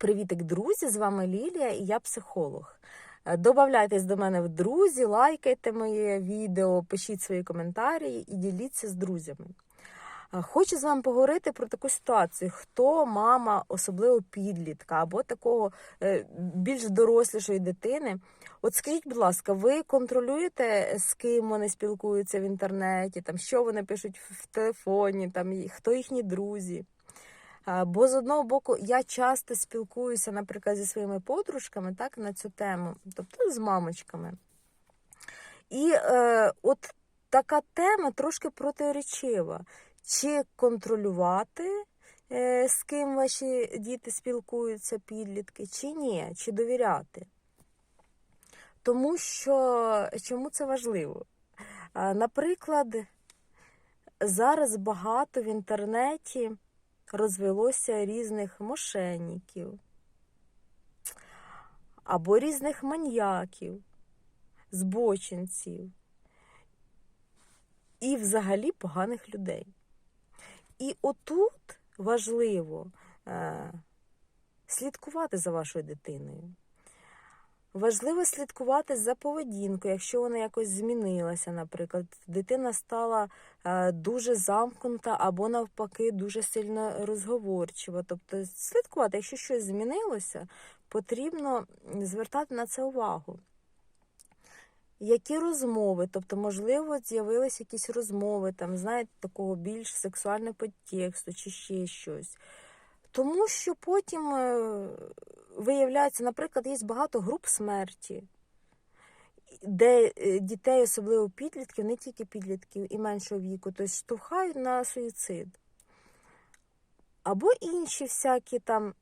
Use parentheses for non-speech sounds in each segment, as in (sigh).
Привітик, друзі! З вами Лілія і я психолог. Е, Добавляйтесь до мене в друзі, лайкайте моє відео, пишіть свої коментарі і діліться з друзями. Е, Хочу з вами поговорити про таку ситуацію: хто мама, особливо підлітка або такого е, більш дорослішої дитини. От скажіть, будь ласка, ви контролюєте, з ким вони спілкуються в інтернеті, там що вони пишуть в телефоні, там хто їхні друзі? Бо з одного боку я часто спілкуюся, наприклад, зі своїми подружками так, на цю тему, тобто з мамочками. І е, от така тема трошки протиречива. Чи контролювати, е, з ким ваші діти спілкуються, підлітки, чи ні, чи довіряти? Тому що чому це важливо? А, Наприклад, зараз багато в інтернеті розвелося різних мошенників або різних маньяків, збочинців і взагалі поганих людей. І отут важливо е, слідкувати за вашою дитиною. Важливо слідкувати за поведінкою, якщо вона якось змінилася, наприклад, дитина стала е, дуже замкнута або навпаки дуже сильно розговорчива. Тобто слідкувати, якщо щось змінилося, потрібно звертати на це увагу. Які розмови, тобто, можливо, з'явилися якісь розмови, там, знаєте, такого більш сексуального підтексту чи ще щось. Тому що потім е, виявляється, наприклад, є багато груп смерті, де е, дітей, особливо підлітків, не тільки підлітків і меншого віку, тобто штовхають на суїцид. Або інші всякі там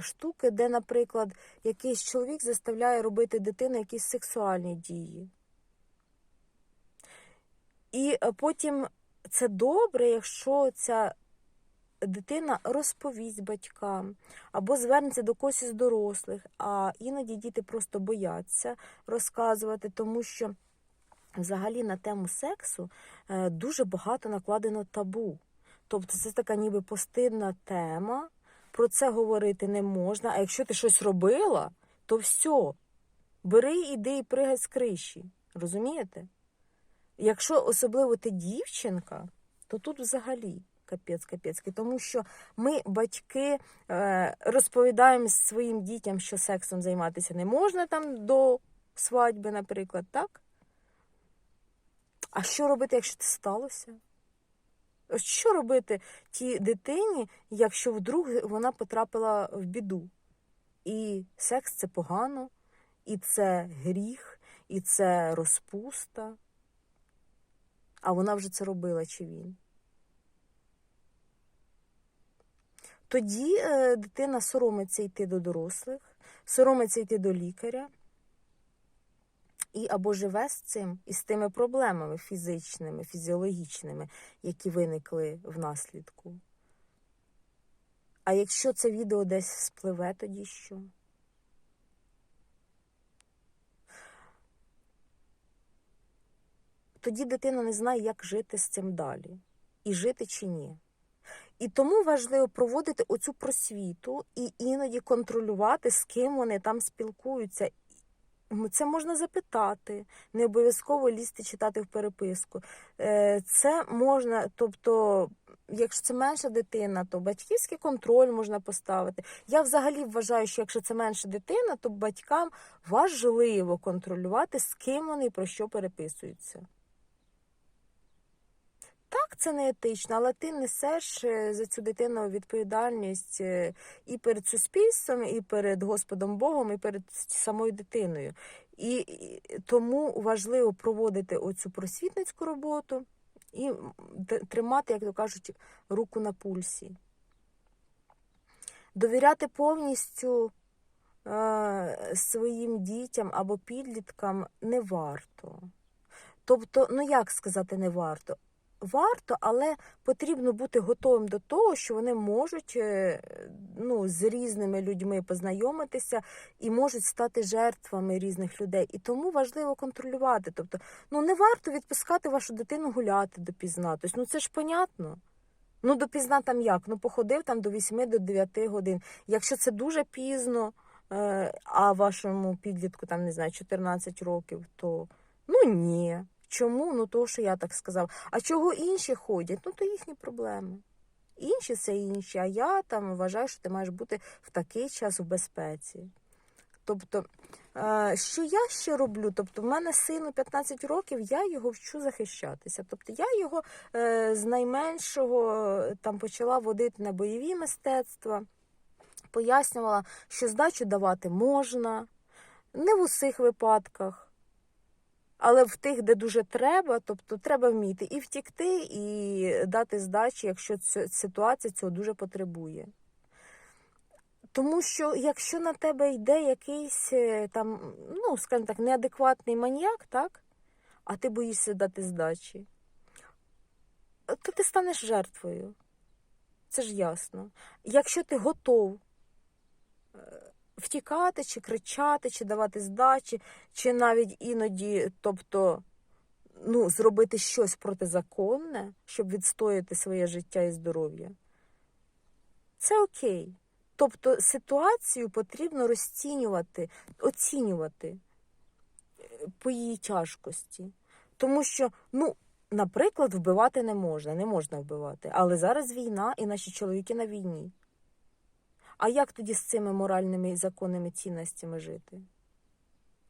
штуки, де, наприклад, якийсь чоловік заставляє робити дитину якісь сексуальні дії. І е, потім це добре, якщо ця дитина розповість батькам або звернеться до когось із дорослих, а іноді діти просто бояться розказувати, тому що взагалі на тему сексу е, дуже багато накладено табу. Тобто це така ніби постидна тема, про це говорити не можна. А якщо ти щось робила, то все, бери, іди і пригай з криші. Розумієте? Якщо особливо ти дівчинка, то тут взагалі капець капецький. Тому що ми, батьки, е, розповідаємо своїм дітям, що сексом займатися не можна там до свадьби, наприклад, так? А що робити, якщо це сталося? Що робити тій дитині, якщо вдруг вона потрапила в біду? І секс це погано, і це гріх, і це розпуста. А вона вже це робила чи він? Тоді е, дитина соромиться йти до дорослих, соромиться йти до лікаря і або живе з цим і з тими проблемами фізичними, фізіологічними, які виникли внаслідку. А якщо це відео десь спливе, тоді що? Тоді дитина не знає, як жити з цим далі, і жити чи ні. І тому важливо проводити оцю просвіту і іноді контролювати, з ким вони там спілкуються. Це можна запитати, не обов'язково лізти читати в переписку. Е, Це можна, тобто, якщо це менша дитина, то батьківський контроль можна поставити. Я взагалі вважаю, що якщо це менша дитина, то батькам важливо контролювати, з ким вони про що переписуються. Так, це не етично, але ти несеш е, за цю дитину відповідальність е, і перед суспільством, і перед Господом Богом, і перед самою дитиною. І, тому важливо проводити оцю просвітницьку роботу і тримати, як то кажуть, руку на пульсі. Довіряти повністю е, своїм дітям або підліткам не варто. Тобто, ну як сказати, не варто? Варто, але потрібно бути готовим до того, що вони можуть е, ну, з різними людьми познайомитися і можуть стати жертвами різних людей. І тому важливо контролювати. Тобто, ну не варто відпускати вашу дитину гуляти допізна. Тобто, ну це ж понятно. Ну, допізна там як? Ну, походив там до 8 до 9 годин. Якщо це дуже пізно, е, а вашому підлітку там, не знаю, 14 років, то ну ні. Чому? Ну, того, що я так сказав. А чого інші ходять? Ну, то їхні проблеми. Інші це інші, а я там вважаю, що ти маєш бути в такий час у безпеці. Тобто, е, що я ще роблю? Тобто, в мене сину 15 років, я його вчу захищатися. Тобто, я його е, з найменшого е, там почала водити на бойові мистецтва, пояснювала, що здачу давати можна, не в усіх випадках. Але в тих, де дуже треба, тобто треба вміти і втікти, і дати здачі, якщо ця ситуація цього дуже потребує. Тому що якщо на тебе йде якийсь е, там, ну, скажімо так, неадекватний маньяк, так, а ти боїшся дати здачі, то ти станеш жертвою. Це ж ясно. Якщо ти готов е, втікати, чи кричати, чи давати здачі, чи навіть іноді, тобто, ну, зробити щось протизаконне, щоб відстояти своє життя і здоров'я, це окей. Тобто ситуацію потрібно розцінювати, оцінювати е, по її тяжкості. Тому що, ну, наприклад, вбивати не можна, не можна вбивати. Але зараз війна і наші чоловіки на війні. А як тоді з цими моральними і законними цінностями жити?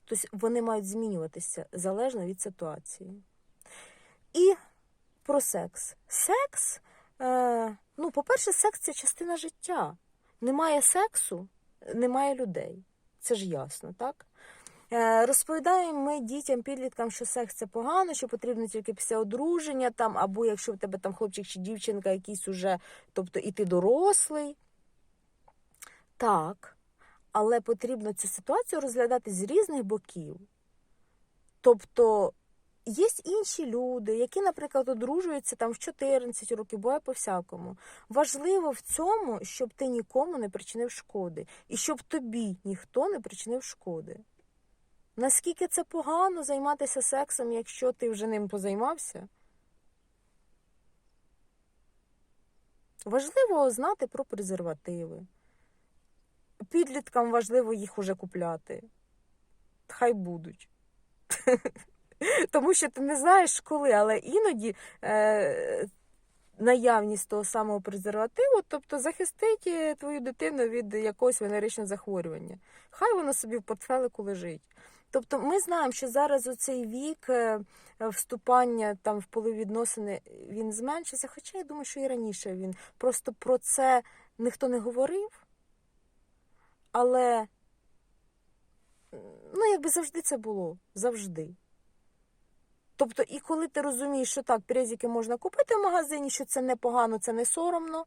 Тобто вони мають змінюватися залежно від ситуації. І про секс. Секс, е, ну, по-перше, секс це частина життя. Немає сексу, немає людей. Це ж ясно, так? Е, Розповідаємо ми дітям, підліткам, що секс це погано, що потрібно тільки після одруження, там, або якщо в тебе там хлопчик чи дівчинка якийсь уже, тобто і ти дорослий. Так, але потрібно цю ситуацію розглядати з різних боків. Тобто є інші люди, які, наприклад, одружуються там в 14 років, буває по-всякому. Важливо в цьому, щоб ти нікому не причинив шкоди, і щоб тобі ніхто не причинив шкоди. Наскільки це погано займатися сексом, якщо ти вже ним позаймався? Важливо знати про презервативи. Підліткам важливо їх уже купляти. Хай будуть. (laughs) Тому що ти не знаєш коли, але іноді е, наявність того самого презервативу, тобто захистить е, твою дитину від якогось венеричного захворювання. Хай воно собі в портфелику лежить. Тобто ми знаємо, що зараз у цей вік е, вступання там в полові відносини він зменшився, хоча я думаю, що і раніше він. Просто про це ніхто не говорив. Але ну, якби завжди це було. Завжди. Тобто, і коли ти розумієш, що так, презики можна купити в магазині, що це непогано, це не соромно,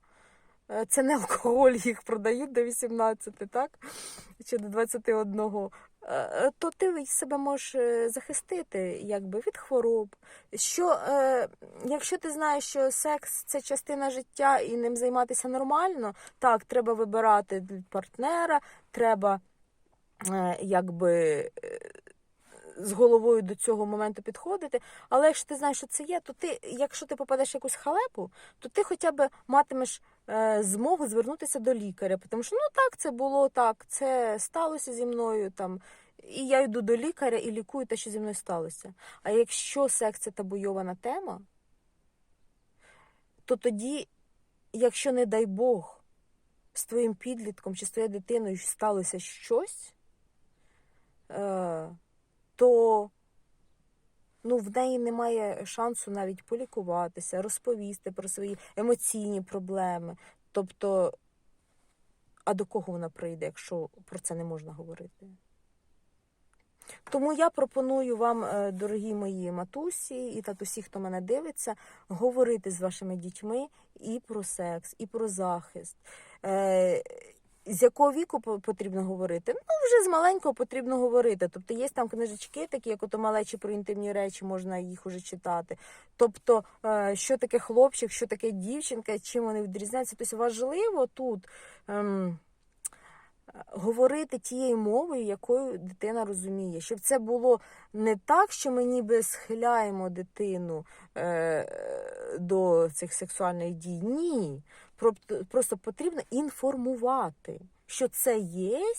е, це не алкоголь, їх продають до 18, так? Чи до 21, е, то ти себе можеш е, захистити якби, від хвороб. Що, е, якщо ти знаєш, що секс це частина життя і ним займатися нормально, так, треба вибирати партнера, треба е, якби. З головою до цього моменту підходити. Але якщо ти знаєш, що це є, то ти, якщо ти попадеш в якусь халепу, то ти хоча б матимеш е, змогу звернутися до лікаря. Тому що ну так, це було так, це сталося зі мною там. І я йду до лікаря і лікую те, що зі мною сталося. А якщо секс це табуйована тема, то тоді, якщо, не дай Бог, з твоїм підлітком чи з твоєю дитиною сталося щось, е, то ну, в неї немає шансу навіть полікуватися, розповісти про свої емоційні проблеми. Тобто, а до кого вона прийде, якщо про це не можна говорити? Тому я пропоную вам, е, дорогі мої матусі і татусі, хто мене дивиться, говорити з вашими дітьми і про секс, і про захист. З якого віку по- потрібно говорити? Ну, вже з маленького потрібно говорити. Тобто є там книжечки, такі, як ото малечі про інтимні речі, можна їх уже читати. Тобто, е, що таке хлопчик, що таке дівчинка, чим вони відрізняються. Тобто важливо тут. ем, говорити тією мовою, якою дитина розуміє, щоб це було не так, що ми ніби схиляємо дитину е, до цих сексуальних дій. Ні. Про- Просто потрібно інформувати, що це є,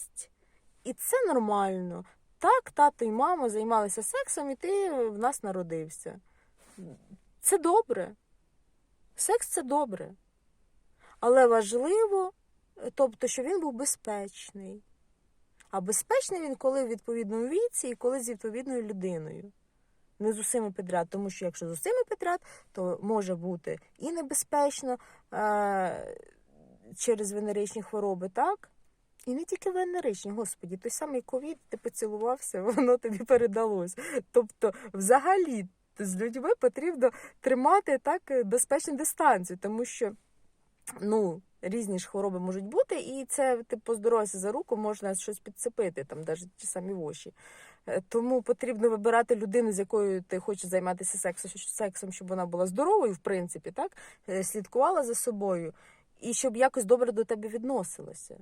і це нормально. Так, тато і мама займалися сексом, і ти в нас народився. Це добре. Секс це добре. Але важливо, тобто, що він був безпечний. А безпечний він коли в відповідному віці і коли з відповідною людиною. Не з усіма підряд, тому що якщо з усіма підряд, то може бути і небезпечно е- через венеричні хвороби, так? І не тільки венеричні, господі, той самий ковід, ти поцілувався, (laughs) воно тобі передалось. Тобто, взагалі, з людьми потрібно тримати так безпечну дистанцію, тому що ну, різні ж хвороби можуть бути, і це ти поздоровся за руку, можна щось підцепити, там навіть ті самі воші. Е, Тому потрібно вибирати людину, з якою ти хочеш займатися сексом, щоб вона була здоровою, в принципі, так? Е, слідкувала за собою, і щоб якось добре до тебе відносилася.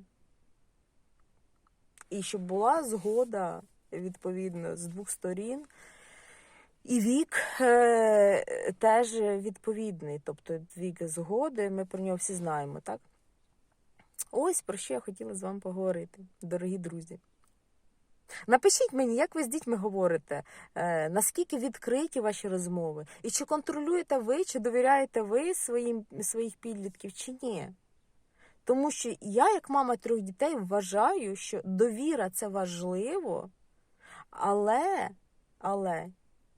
І щоб була згода, відповідно, з двох сторін. І вік е, теж відповідний, тобто вік згоди, ми про нього всі знаємо, так? Ось про що я хотіла з вами поговорити, дорогі друзі. Напишіть мені, як ви з дітьми говорите, е, наскільки відкриті ваші розмови, і чи контролюєте ви, чи довіряєте ви своїм, своїх підлітків, чи ні. Тому що я, як мама трьох дітей, вважаю, що довіра це важливо, але, але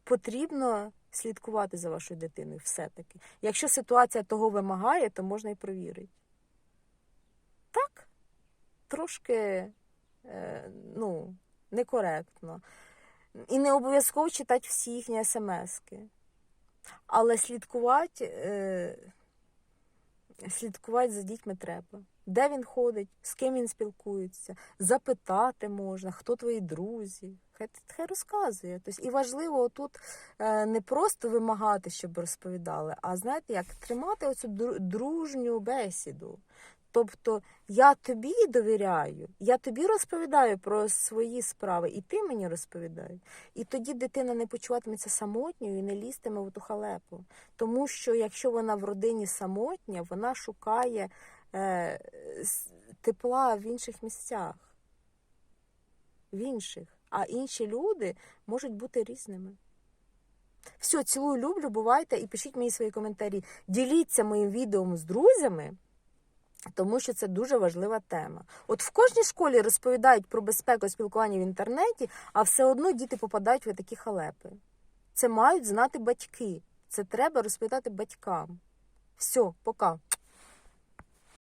потрібно слідкувати за вашою дитиною все-таки. Якщо ситуація того вимагає, то можна і провірити. Так, трошки е, ну, некоректно. І не обов'язково читати всі їхні смски. Але слідкувати, е, слідкувати за дітьми треба. Де він ходить, з ким він спілкується, запитати можна, хто твої друзі. Хай, хай розказує. Тобто, і важливо тут е, не просто вимагати, щоб розповідали, а знаєте, як тримати оцю дружню бесіду. Тобто я тобі довіряю, я тобі розповідаю про свої справи, і ти мені розповідай. І тоді дитина не почуватиметься самотньою і не лізтиме в ту халепу. Тому що якщо вона в родині самотня, вона шукає е, тепла в інших місцях. В інших. А інші люди можуть бути різними. Все, цілую, люблю, бувайте і пишіть мені свої коментарі. Діліться моїм відео з друзями. Тому що це дуже важлива тема. От в кожній школі розповідають про безпеку спілкування в інтернеті, а все одно діти попадають в такі халепи. Це мають знати батьки. Це треба розповідати батькам. Все, пока.